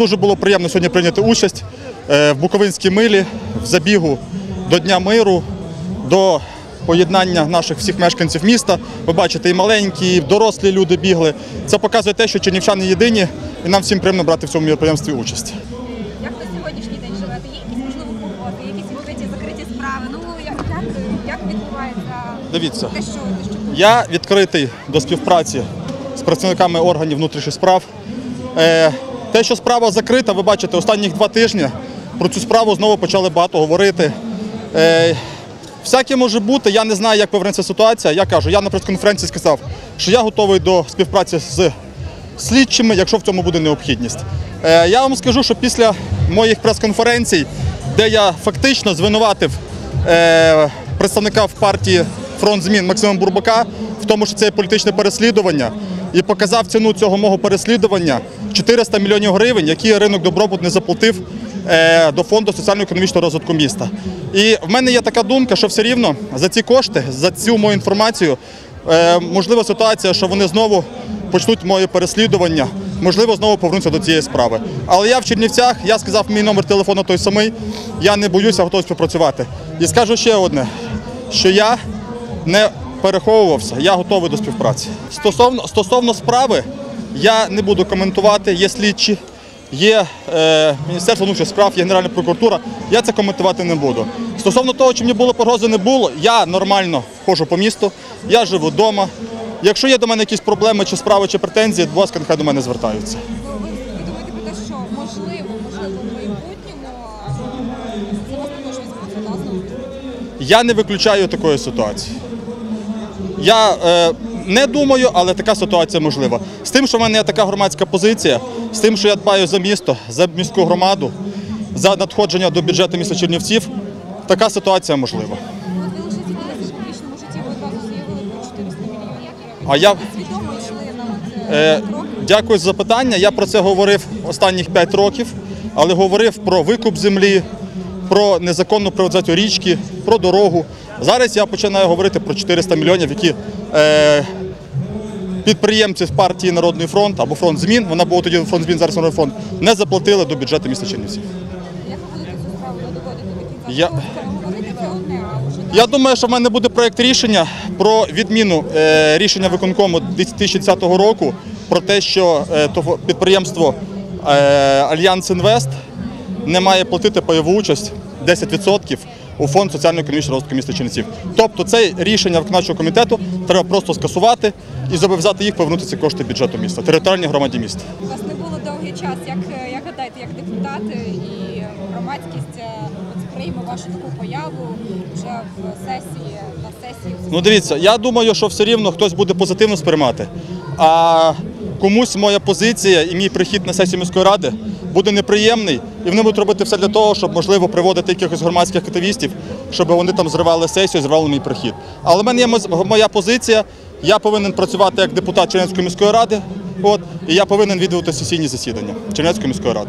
Дуже було приємно сьогодні прийняти участь е, в Буковинській милі, в забігу до Дня миру, до поєднання наших всіх мешканців міста. Ви бачите, і маленькі, і дорослі люди бігли. Це показує те, що чернівчани єдині, і нам всім приємно брати в цьому міроприємстві участь. Як ви сьогоднішній день живете? Є якісь можливо погоди, якісь відкриті закриті справи? Ну як, як, як відбувається Дивіться. те, що те, що Я відкритий до співпраці з працівниками органів внутрішніх справ. Те, що справа закрита, ви бачите, останніх два тижні про цю справу знову почали багато говорити. Е, всяке може бути, я не знаю, як повернеться ситуація. Я кажу, я на прес-конференції сказав, що я готовий до співпраці з слідчими, якщо в цьому буде необхідність. Е, я вам скажу, що після моїх прес-конференцій, де я фактично звинуватив е, представника в партії фронт змін Максима Бурбака в тому, що це є політичне переслідування, і показав ціну цього мого переслідування 400 мільйонів гривень, які ринок добробут не заплатив е, до фонду соціально-економічного розвитку міста. І в мене є така думка, що все рівно за ці кошти, за цю мою інформацію, е, можлива ситуація, що вони знову почнуть моє переслідування, можливо, знову повернуться до цієї справи. Але я в Чернівцях, я сказав мій номер телефону той самий, я не боюся, готовий співпрацювати. І скажу ще одне, що я не переховувався, я готовий до співпраці. Стосовно, стосовно справи, я не буду коментувати, є слідчі, є е, Міністерство внутрішніх справ, є Генеральна прокуратура, я це коментувати не буду. Стосовно того, чи мені було погрози, не було, я нормально ходжу по місту, я живу вдома. Якщо є до мене якісь проблеми, чи справи, чи претензії, будь ласка, нехай до мене звертаються. Я не виключаю такої ситуації. Я е, не думаю, але така ситуація можлива. З тим, що в мене є така громадська позиція, з тим, що я дбаю за місто, за міську громаду, за надходження до бюджету міста Чернівців, така ситуація можлива. От ви лише з'явилися в публічному житті, ви одразу заявили про 400 мільйонів. А я е, дякую за запитання. Я про це говорив останніх 5 років, але говорив про викуп землі, про незаконну приватизацію річки, про дорогу. Зараз я починаю говорити про 400 мільйонів, які е, підприємці з партії Народний фронт або фронт змін, вона була тоді фронт змін, зараз Народний фронт, не заплатили до бюджету міста Чернівців. Як ви будете цю справу доводити до кінця? Я- думаю, що в мене буде проєкт рішення про відміну е, рішення виконкому 2010 року про те, що е, того підприємство е, Альянс Інвест не має платити пайову участь 10% у фонд соціально-економічного розвитку міста Чернівців. Тобто це рішення виконавчого комітету треба просто скасувати і зобов'язати їх повернути ці кошти бюджету міста, територіальній громаді міста. У вас не було довгий час, як, е, як гадаєте, як депутати і громадськість е, сприйме вашу таку появу вже в сесії, на сесії. Ну дивіться, я думаю, що все рівно хтось буде позитивно сприймати. А комусь моя позиція і мій прихід на сесію міської ради буде неприємний, і вони будуть робити все для того, щоб можливо приводити якихось громадських активістів, щоб вони там зривали сесію, зривали мій прихід. Але в мене є моя позиція. Я повинен працювати як депутат Чернецької міської ради. От, і я повинен відвідувати сесійні засідання Чернецької міської ради.